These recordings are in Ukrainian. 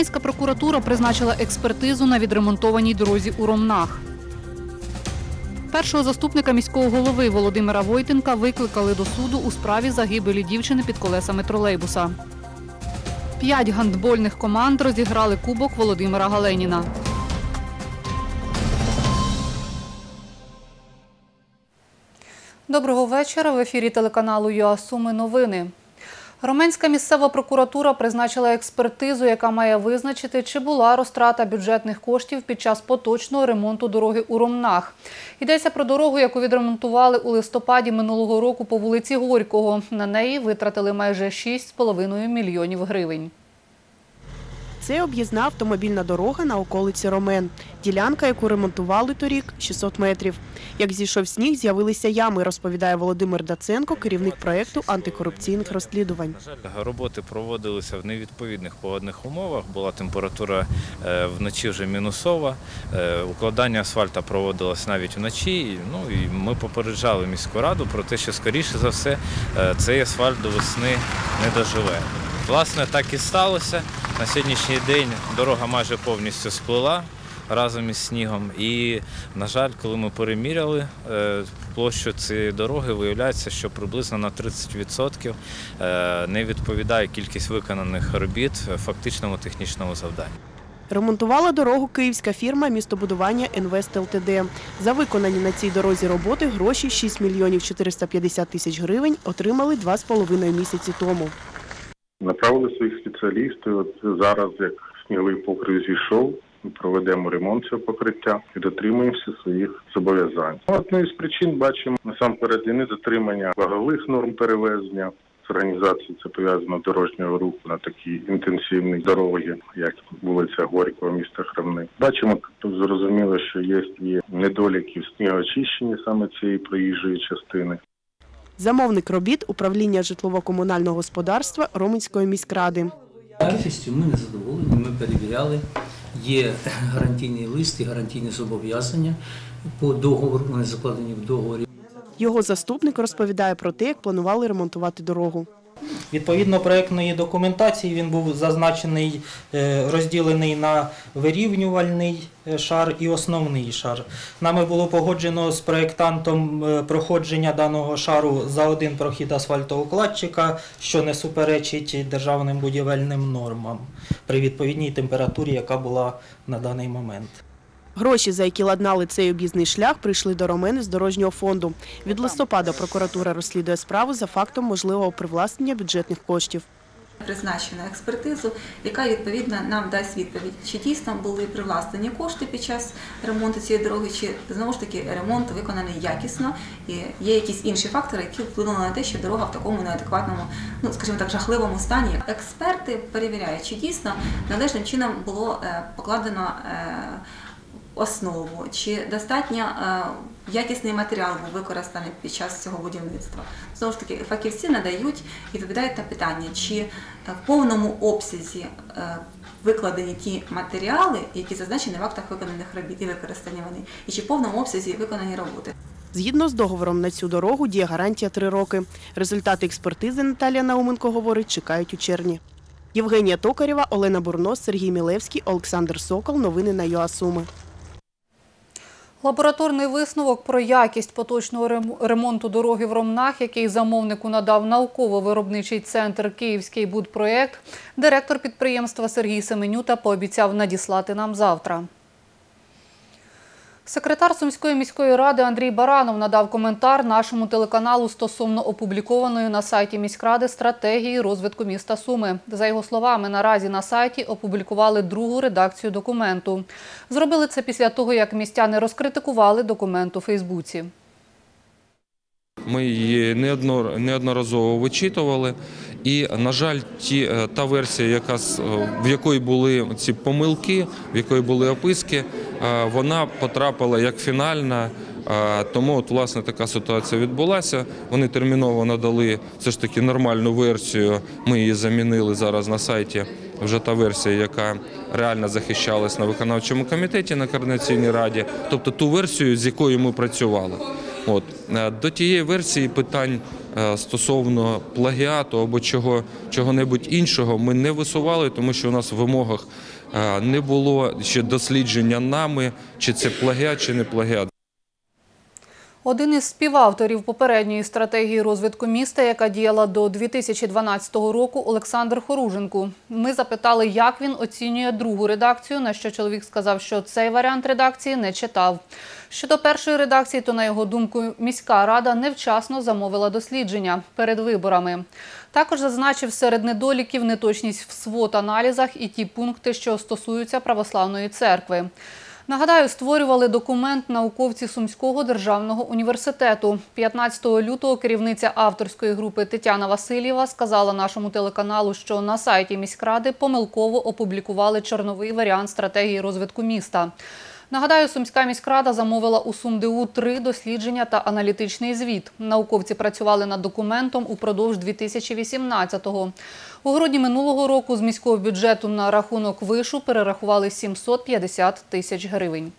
Романська прокуратура призначила експертизу на відремонтованій дорозі у Ромнах. Першого заступника міського голови Володимира Войтенка викликали до суду у справі загибелі дівчини під колесами тролейбуса. П'ять гандбольних команд розіграли кубок Володимира Галеніна. Доброго вечора. В ефірі телеканалу ЮА Суми новини. Роменська місцева прокуратура призначила експертизу, яка має визначити, чи була розтрата бюджетних коштів під час поточного ремонту дороги у Ромнах. Йдеться про дорогу, яку відремонтували у листопаді минулого року по вулиці Горького. На неї витратили майже 6,5 мільйонів гривень. Це об'їзна автомобільна дорога на околиці Ромен. Ділянка, яку ремонтували торік, 600 метрів. Як зійшов сніг, з'явилися ями, розповідає Володимир Даценко, керівник проєкту антикорупційних розслідувань. Роботи проводилися в невідповідних погодних умовах. Була температура е, вночі вже мінусова. Е, Укладання асфальта проводилось навіть вночі. Ну і ми попереджали міську раду про те, що скоріше за все е, цей асфальт до весни не доживе. Власне, так і сталося. На сьогоднішній день дорога майже повністю сплила разом із снігом. І, на жаль, коли ми переміряли е, площу цієї дороги, виявляється, що приблизно на 30% е, не відповідає кількість виконаних робіт фактичному технічному завданню. Ремонтувала дорогу київська фірма містобудування «Інвест ЛТД». За виконані на цій дорозі роботи гроші 6 мільйонів 450 тисяч гривень отримали два з половиною місяці тому. Направили своїх спеціалістів. От зараз, як сніговий покрив зійшов, проведемо ремонт цього покриття і дотримуємося своїх зобов'язань. Одною з причин бачимо насамперед і недотримання вагових норм перевезення. З організацією це пов'язано дорожнього руху на такій інтенсивній дорогі, як вулиця Горького, міста Храмни. Бачимо, тут зрозуміло, що є і недоліки в снігоочищенні саме цієї проїжджої частини. Замовник робіт управління житлово-комунального господарства Роменської міськради. Якістю ми не задоволені, ми перевіряли. Є гарантійний лист і гарантійні зобов'язання по договору, вони закладені в договорі. Його заступник розповідає про те, як планували ремонтувати дорогу. Відповідно проектної документації він був зазначений, е, розділений на вирівнювальний е, шар і основний шар. Нами було погоджено з проєктантом е, проходження даного шару за один прохід асфальтоукладчика, що не суперечить державним будівельним нормам при відповідній температурі, яка була на даний момент. Гроші, за які ладнали цей об'їзний шлях, прийшли до Ромени з дорожнього фонду. Від листопада прокуратура розслідує справу за фактом можливого привласнення бюджетних коштів. призначено експертизу, яка відповідно нам дасть відповідь, чи дійсно були привласнені кошти під час ремонту цієї дороги, чи знову ж таки ремонт виконаний якісно, і є якісь інші фактори, які вплинули на те, що дорога в такому неадекватному, ну скажімо так, жахливому стані. Експерти перевіряють, чи дійсно належним чином було е, покладено. Основу чи достатньо е, якісний матеріал був використаний під час цього будівництва. Знову ж таки, фахівці надають і відповідають на питання, чи е, в повному обсязі е, викладені ті матеріали, які зазначені в актах виконаних робіт і використані вони, і чи в повному обсязі виконані роботи. Згідно з договором на цю дорогу діє гарантія три роки. Результати експертизи Наталія Науменко говорить, чекають у червні. Євгенія Токарєва, Олена Бурнос, Сергій Мілевський, Олександр Сокол. Новини на ЮАСуми. Лабораторний висновок про якість поточного ремонту дороги в Ромнах, який замовнику надав науково-виробничий центр Київський будпроєкт, директор підприємства Сергій Семенюта пообіцяв надіслати нам завтра. Секретар Сумської міської ради Андрій Баранов надав коментар нашому телеканалу стосовно опублікованої на сайті міськради стратегії розвитку міста Суми. За його словами, наразі на сайті опублікували другу редакцію документу. Зробили це після того, як містяни розкритикували документ у Фейсбуці. Ми її неодно- неодноразово вичитували. І, на жаль, ті, е, та версія, яка, в якої були ці помилки, в якої були описки, вона потрапила як фінальна. Е, Тому от, власне така ситуація відбулася. Вони терміново надали все ж таки нормальну версію. Ми її замінили зараз на сайті. Вже та версія, яка реально захищалась на виконавчому комітеті на координаційній раді, тобто ту версію, з якою ми працювали. От е, до тієї версії питань е, стосовно плагіату або чого чого-небудь іншого ми не висували, тому що у нас в вимогах е, не було ще дослідження нами, чи це плагіат, чи не плагіат. Один із співавторів попередньої стратегії розвитку міста, яка діяла до 2012 року, Олександр Хоруженко. Ми запитали, як він оцінює другу редакцію, на що чоловік сказав, що цей варіант редакції не читав. Щодо першої редакції, то, на його думку, міська рада невчасно замовила дослідження перед виборами. Також зазначив серед недоліків неточність в свот-аналізах і ті пункти, що стосуються православної церкви. Нагадаю, створювали документ науковці Сумського державного університету. 15 лютого керівниця авторської групи Тетяна Васильєва сказала нашому телеканалу, що на сайті міськради помилково опублікували чорновий варіант стратегії розвитку міста. Нагадаю, Сумська міськрада замовила у СумДУ три дослідження та аналітичний звіт. Науковці працювали над документом упродовж 2018-го. У грудні минулого року з міського бюджету на рахунок вишу перерахували 750 тисяч гривень.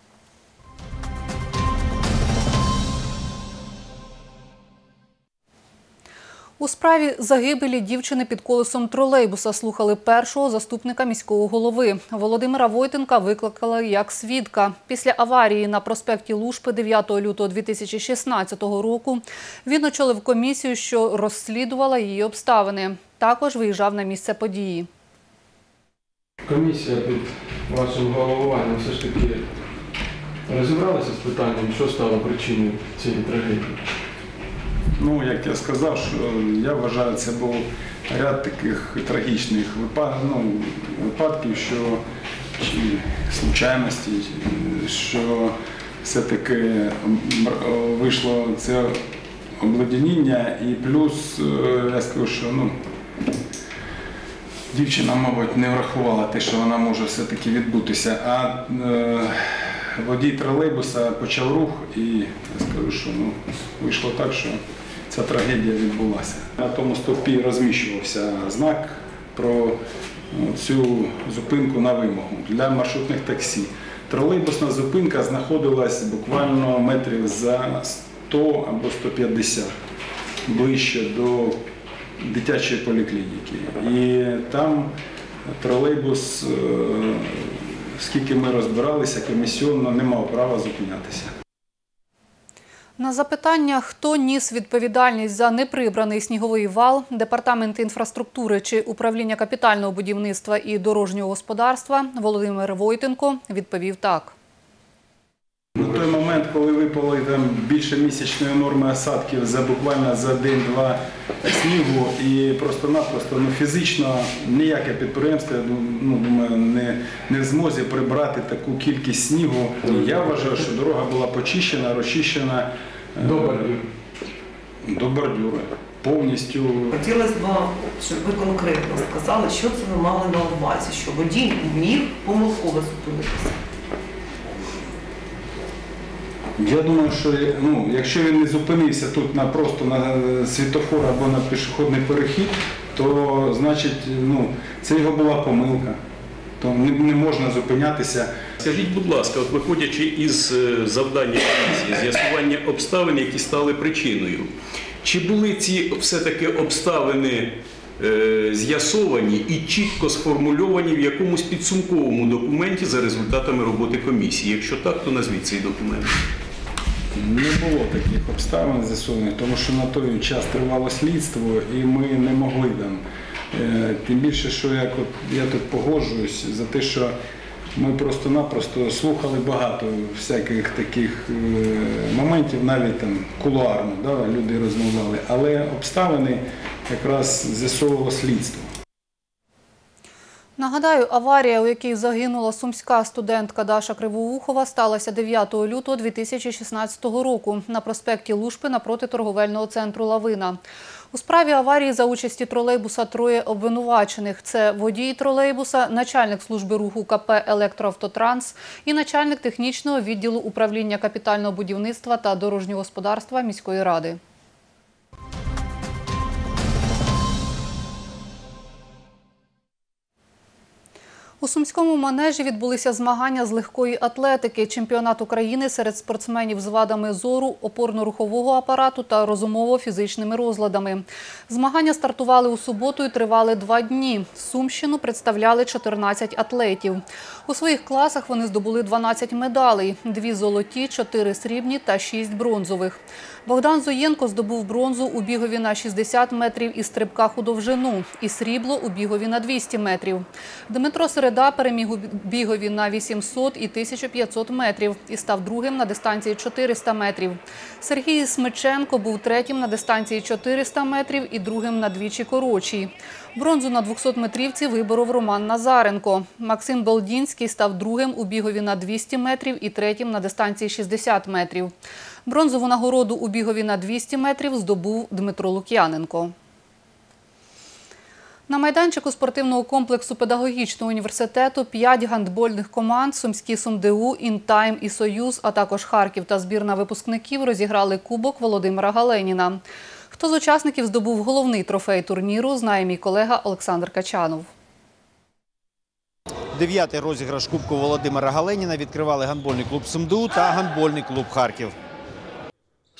У справі загибелі дівчини під колесом тролейбуса слухали першого заступника міського голови. Володимира Войтенка викликали як свідка. Після аварії на проспекті Лушпи 9 лютого 2016 року він очолив комісію, що розслідувала її обставини. Також виїжджав на місце події. Комісія під вашим головуванням все ж таки розібралася з питанням, що стало причиною цієї трагедії. Ну, як я сказав, що я вважаю, це був ряд таких трагічних ну, випадків, що чи случайності, що все-таки вийшло це обледеніння, і плюс е, я скажу, що ну, дівчина, мабуть, не врахувала те, що вона може все-таки відбутися. А е, водій тролейбуса почав рух, і я скажу, що ну, вийшло так, що ця трагедія відбулася. На тому стовпі розміщувався знак про ну, цю зупинку на вимогу для маршрутних таксі. Тролейбусна зупинка знаходилась буквально метрів за 100 або 150 ближче до дитячої поліклініки. І там тролейбус, е, скільки ми розбиралися, комісіонно не мав права зупинятися. На запитання, хто ніс відповідальність за неприбраний сніговий вал, департамент інфраструктури чи управління капітального будівництва і дорожнього господарства, Володимир Войтенко відповів так. У той момент, коли випали там більше місячної норми осадків за буквально за день-два снігу, і просто-напросто ну, фізично ніяке підприємство, ну, думаю, не, не в змозі прибрати таку кількість снігу. Я вважаю, що дорога була почищена, розчищена До бордюру. до бордюри. Повністю Хотілося б, щоб ви конкретно сказали, що це ви мали на увазі, що водій міг помилково зупинитися. Я думаю, що ну, якщо він не зупинився тут на просто на е, світофор або на пішохідний перехід, то значить ну, це його була помилка. То не, можна зупинятися. Скажіть, будь ласка, от виходячи із е, завдання комісії, з'ясування обставин, які стали причиною, чи були ці все-таки обставини з'ясовані і чітко сформульовані в якомусь підсумковому документі за результатами роботи комісії? Якщо так, то назвіть цей документ. Не було таких обставин з'ясованих, тому що на той час тривало слідство і ми не могли там. Е, Тим більше, що от я тут погоджуюсь за те, що ми просто-напросто слухали багато всяких таких е, моментів, навіть там кулуарно, да, люди розмовляли, але обставини якраз з'ясовувало слідство. Нагадаю, аварія, у якій загинула сумська студентка Даша Кривоухова, сталася 9 лютого 2016 року на проспекті Лушпи напроти торговельного центру Лавина. У справі аварії за участі тролейбуса троє обвинувачених. Це водій тролейбуса, начальник служби руху КП «Електроавтотранс» і начальник технічного відділу управління капітального будівництва та дорожнього господарства міської ради. У Сумському манежі відбулися змагання з легкої атлетики, чемпіонат України серед спортсменів з вадами зору, опорно-рухового апарату та розумово-фізичними розладами. Змагання стартували у суботу і тривали два дні. Сумщину представляли 14 атлетів. У своїх класах вони здобули 12 медалей – дві золоті, чотири срібні та шість бронзових. Богдан Зоєнко здобув бронзу у бігові на 60 метрів і стрибках у довжину, і срібло у бігові на 200 метрів. Дмитро Середа переміг у бігові на 800 і 1500 метрів і став другим на дистанції 400 метрів. Сергій Смиченко був третім на дистанції 400 метрів і другим на двічі коротшій. Бронзу на 200-метрівці виборов Роман Назаренко. Максим Болдінський став другим у бігові на 200 метрів і третім на дистанції 60 метрів. Бронзову нагороду у бігові на 200 метрів здобув Дмитро Лук'яненко. На майданчику спортивного комплексу педагогічного університету п'ять гандбольних команд Сумські СумДУ, Інтайм і Союз, а також Харків та збірна випускників розіграли кубок Володимира Галеніна. Хто з учасників здобув головний трофей турніру, знає мій колега Олександр Качанов. Дев'ятий розіграш Кубку Володимира Галеніна відкривали гандбольний клуб СумДУ та гандбольний клуб Харків.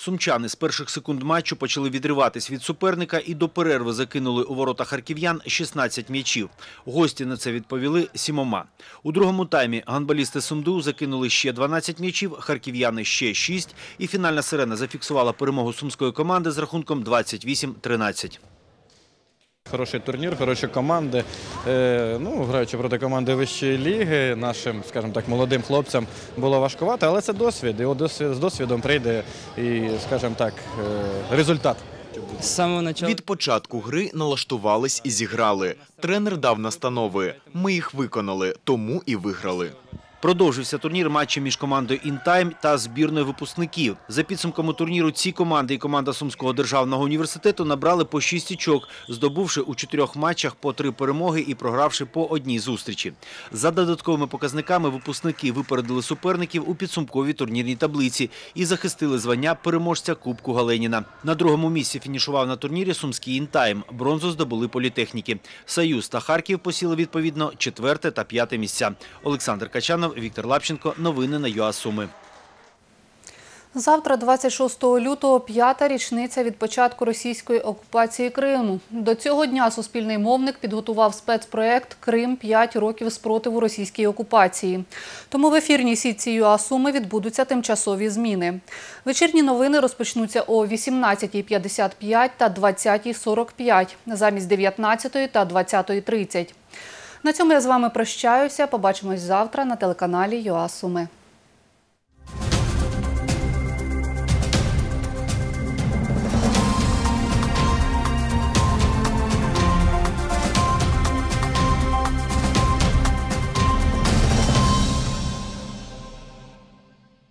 Сумчани з перших секунд матчу почали відриватись від суперника і до перерви закинули у ворота харків'ян 16 м'ячів. Гості на це відповіли сімома. У другому таймі гандболісти СумДУ закинули ще 12 м'ячів, харків'яни ще 6. І фінальна сирена зафіксувала перемогу сумської команди з рахунком 28-13. Хороший турнір, хороші команди. Е, ну, граючи проти команди вищої ліги, нашим, скажімо так, молодим хлопцям було важкувато, але це досвід. І досвід, з досвідом прийде і, скажімо так, е, результат. Від початку гри налаштувались і зіграли. Тренер дав настанови. Ми їх виконали, тому і виграли. Продовжився турнір матчем між командою «Інтайм» та збірною випускників. За підсумками турніру ці команди і команда Сумського державного університету набрали по 6 очок, здобувши у чотирьох матчах по три перемоги і програвши по одній зустрічі. За додатковими показниками випускники випередили суперників у підсумковій турнірній таблиці і захистили звання переможця Кубку Галеніна. На другому місці фінішував на турнірі Сумський «Інтайм». Бронзу здобули політехніки. Союз та Харків посіли відповідно четверте та п'яте місця. Олександр Качанов, Віктор Лапченко. Новини на ЮА Суми. Завтра, 26 лютого, п'ята річниця від початку російської окупації Криму. До цього дня суспільний мовник підготував спецпроєкт «Крим. 5 років спротиву російській окупації». Тому в ефірній сітці ЮА Суми відбудуться тимчасові зміни. Вечірні новини розпочнуться о 18.55 та 20.45 замість 19 та 20.30. На цьому я з вами прощаюся. Побачимось завтра на телеканалі ЮА Суми.